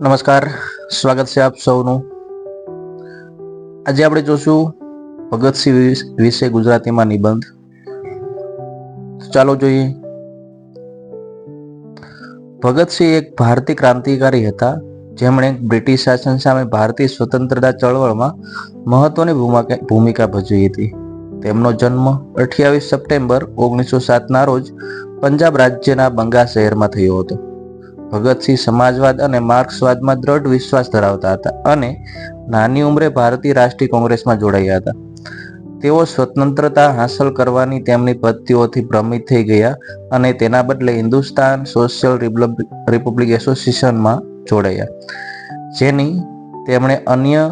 નમસ્કાર. સ્વાગત છે આપ સૌનું. આજે આપણે જોશું ભગતસિંહ વિશે ગુજરાતીમાં નિબંધ. ચાલો જોઈએ. ભગતસિંહ એક ભારતીય ક્રાંતિકારી હતા, જેમણે બ્રિટિશ શાસન સામે ભારતીય સ્વતંત્રતા ચળવળમાં મહત્વની ભૂમિકા ભજવી હતી. તેમનો જન્મ અઠ્યાવીસ સપ્ટેમ્બર ઓગણીસો સાતના રોજ પંજાબ રાજ્યના બંગા શહેરમાં થયો હતો. ભગતસિંહ સમાજવાદ અને માર્ક્સવાદમાં દ્રઢ વિશ્વાસ ધરાવતા હતા અને નાની ઉંમરે ભારતીય રાષ્ટ્રીય કોંગ્રેસમાં જોડાયા હતા. તેઓ સ્વતંત્રતા હાંસલ કરવાની તેમની પદ્ધતિઓથી ભ્રમિત થઈ ગયા અને તેના બદલે હિન્દુસ્તાન સોશિયલ રિપબ્લિક એસોસિએશનમાં જોડાયા. જેની તેમણે અન્ય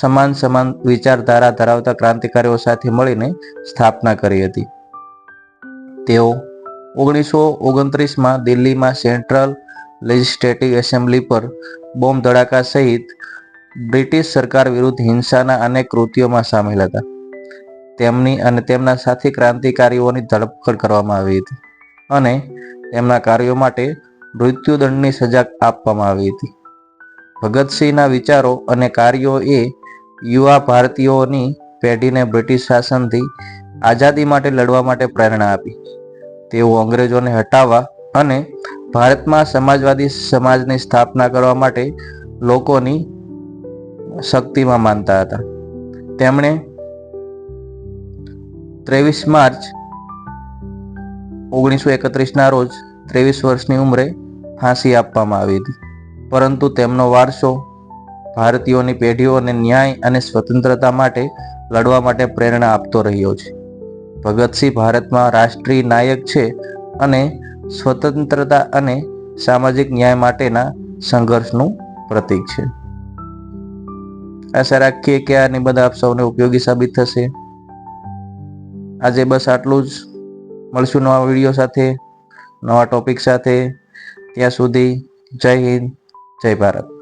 સમાન સમાન વિચારધારા ધરાવતા ક્રાંતિકારીઓ સાથે મળીને સ્થાપના કરી હતી. તેઓ ઓગણીસો ઓગણત્રીસમાં દિલ્હીમાં સેન્ટ્રલ લેજિસ્લેટિવ એસેમ્બલી પર બોમ્બ ધડાકા સહિત બ્રિટિશ સરકાર વિરુદ્ધ હિંસાના અનેક કૃત્યોમાં સામેલ હતા. તેમની અને તેમના સાથી ક્રાંતિકારીઓની ધરપકડ કરવામાં આવી હતી અને તેમના કાર્યો માટે મૃત્યુદંડની સજા આપવામાં આવી હતી. ભગતસિંહના વિચારો અને કાર્યો એ યુવા ભારતીયોની પેઢીને બ્રિટિશ શાસનથી આઝાદી માટે લડવા માટે પ્રેરણા આપી. તેઓ અંગ્રેજોને હટાવવા અને ભારતમાં સમાજવાદી સમાજની સ્થાપના કરવા માટે લોકોની શક્તિમાં માનતા હતા. તેમણે ત્રેવીસ માર્ચ ઓગણીસો એકત્રીસના રોજ ત્રેવીસ વર્ષની ઉંમરે ફાંસી આપવામાં આવી હતી. પરંતુ તેમનો વારસો ભારતીયોની પેઢીઓને ન્યાય અને સ્વતંત્રતા માટે લડવા માટે પ્રેરણા આપતો રહ્યો છે. ભગતસિંહ ભારતમાં રાષ્ટ્રીય નાયક છે અને સ્વતંત્રતા અને સામાજિક ન્યાય માટેના સંઘર્ષનું પ્રતીક છે. આશા રાખીએ કે આ નિબંધ આપ સૌને ઉપયોગી સાબિત થશે. આજે બસ આટલું જ. મળશું નવા વીડિયો સાથે, નવા ટોપિક સાથે. ત્યાં સુધી જય હિન્દ, જય ભારત.